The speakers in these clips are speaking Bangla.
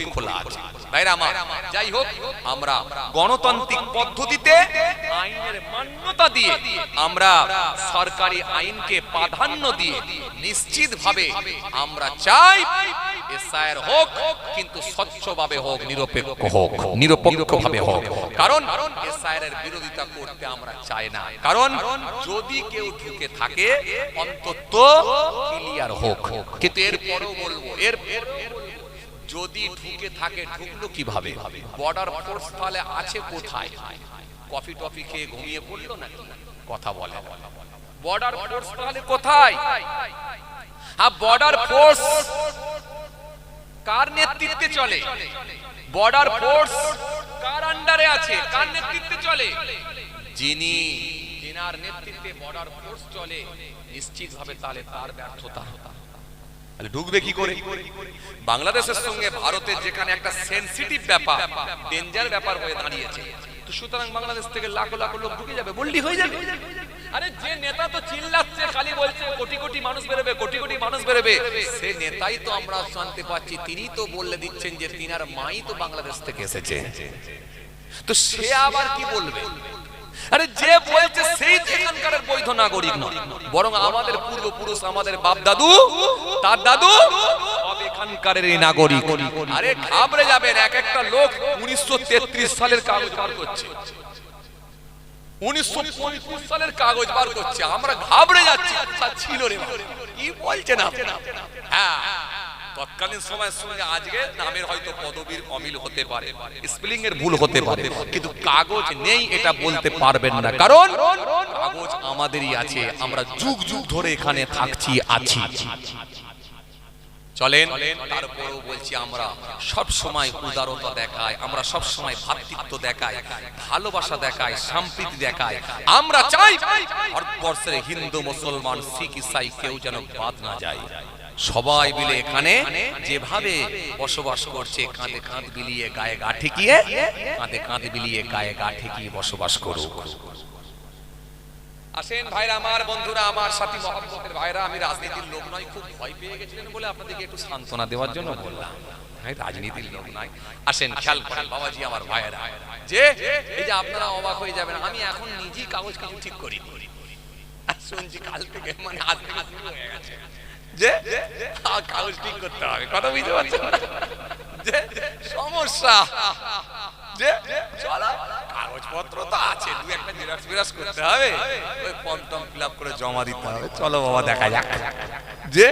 কোড খোলা আছে ভাইরা আমার। যাই হোক আমরা গণতান্ত্রিক পদ্ধতিতে আইনের মান্যতা দিয়ে আমরা সরকারি আইনকে প্রাধান্য দিয়ে নিশ্চিতভাবে আমরা চাই এসআইআর হোক কিন্তু স্বচ্ছভাবে হোক নিরপেক্ষ হোক নিরপেক্ষভাবে হোক। কারণ এসআইআর এর বিরোধিতা করতে আমরা চাই না। কারণ যদি কেউ ঢুকে থাকে অন্তত ক্লিয়ার হোক। কিন্তু এরপরও বলব এর যদি ঢুকে থাকে, ঢুকলো কীভাবে? বর্ডার ফোর্স তাহলে আছে কোথায়? কফি টফি খেয়ে ঘুমিয়ে পড়ল না কথা বলে বর্ডার ফোর্স তাহলে কোথায়? হ্যাঁ বর্ডার ফোর্স কার নেতৃত্বে চলে? বর্ডার ফোর্স কার আন্ডারে আছে? কার নেতৃত্বে চলে? যিনি যিনার নেতৃত্বে বর্ডার ফোর্স চলে, নিশ্চিতভাবে তাহলে তার ব্যর্থতা। তাহলে ঢুকবে কি করে? বাংলাদেশের সঙ্গে ভারতের যেখানে একটা সেনসিটিভ ব্যাপার ডেঞ্জার ব্যাপার হয়ে দাঁড়িয়েছে, তো সুতরাং বাংলাদেশ থেকে লাখো লাখো লোক ঢুকে যাবে, বললি হয়ে যাবে। আরে যে নেতা তো চিল্লাচ্ছে, খালি বলছে, কোটি কোটি মানুষ বেরোবে, কোটি কোটি মানুষ বেরোবে, সে নেতাই তো আমরা জানতে পাচ্ছি তিনি তো বলে দিচ্ছেন যে তিনার মাই তো বাংলাদেশ থেকে এসেছে। তো সে আবার কি বলবে? আরে যে বলছে তো এখানকার বৈধ নাগরিক নয়। বরং আমাদের পূর্বপুরুষ, আমাদের বাপ দাদু তার দাদু, সব এখানকার নাগরিক। আরে ঘাবড়ে যাবেন, এক একটা লোক উনিশশো সালের করছে। আচ্ছা হ্যাঁ তৎকালীন সময়ের আজকে নামের হয়তো পদবীর অমিল হতে পারে ভুল হতে পারে। কিন্তু কাগজ নেই, এটা বলতে পারবেন না। কারণ কাগজ আমাদেরই আছে, আমরা যুগ যুগ ধরে এখানে থাকছি, আছি। চলেন, তারপরেও বলছি আমরা সব সময় উদারতা দেখাই, আমরা সব সময় ভ্রাতৃত্ব দেখাই, ভালোবাসা দেখাই, সম্প্রীতি দেখাই। আমরা চাই ভারতবর্ষের হিন্দু, মুসলমান, শিখ, ইসাই কেউ যেন বাদ না যায়। সবাই মিলে এখানে যেভাবে বসবাস করছে, কাঁধে কাঁধ বিলিয়ে গায়ে গা ঠেকিয়ে, কাঁধে কাঁধ বিলিয়ে গায়ে গা ঠেকিয়ে বসবাস করুক। আসেন ভাইরা আমার বন্ধুরা আমার সাথী মহব্বতের ভাইরা আমি রাজনীতির লোক নয় খুব ভয় পেয়ে গেছিলেন বলে আপনাদেরকে একটু সান্ত্বনা দেওয়ার জন্য বললাম। রাজনীতির লোক নয়। আসেন খেয়াল করেন বাবাজি আমার ভাইয়েরা। যে এই যে আপনারা অবাক হয়ে যাবেন আমি এখন নিজেই কাগজ কিছু ঠিক করি শুনছি কাল থেকে মানে আজ থেকে হয়ে গেছে। যে কাগজ ঠিক করতে হবে কথা বুঝতে পারছেন যে সমস্যা। যে চলো। কাগজপত্র তো আছে দু একটা জেরক্স ফেরক্স করতে হবে ওই ফর্ম ফিল আপ করে জমা দিতে হবে। চলো বাবা দেখা যাক। যে?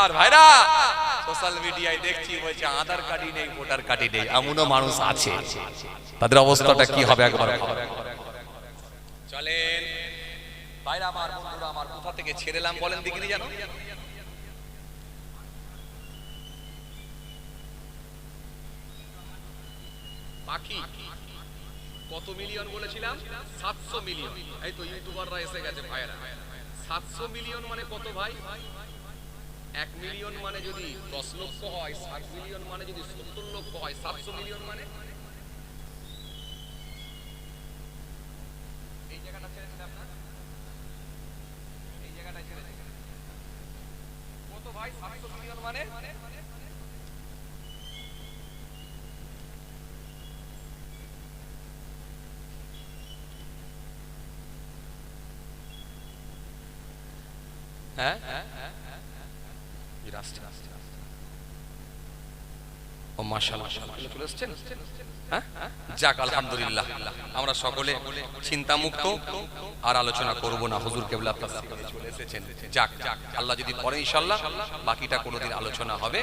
আর ভাইরা সোশ্যাল মিডিয়ায় দেখছি বলছে আধার কার্ডই নেই ভোটার কার্ডই নেই এমনও মানুষ আছে। তাদের অবস্থাটা কি হবে একবার? চলেন। ভাইরা আমার বন্ধুরা আমার কোথা থেকে ছেড়েলাম বলেন দিকিনি জানো? পাখি। কত মিলিয়ন বলেছিলাম? সাতশো মিলিয়ন। এই তো ইউটিউবাররা এসে গেছে ভাইরা সাতশো মিলিয়ন মানে কত ভাই? এক মিলিয়ন মানে যদি দশ লক্ষ হয়, ষাট মিলিয়ন মানে যদি সত্তর লক্ষ হয়, সাতশো মিলিয়ন মানে? এই জায়গাটা সাতশো মিলিয়ন মানে? হ্যাঁ? ও হ্যাঁ? যাক, আলহামদুলিল্লাহ। আমরা সকলে চিন্তা মুক্ত আর আলোচনা করব না। হুজুর কেবলা এসেছেন। যাক আল্লাহ যদি পরে ইনশাল্লাহ বাকিটা কোনোদিন আলোচনা হবে।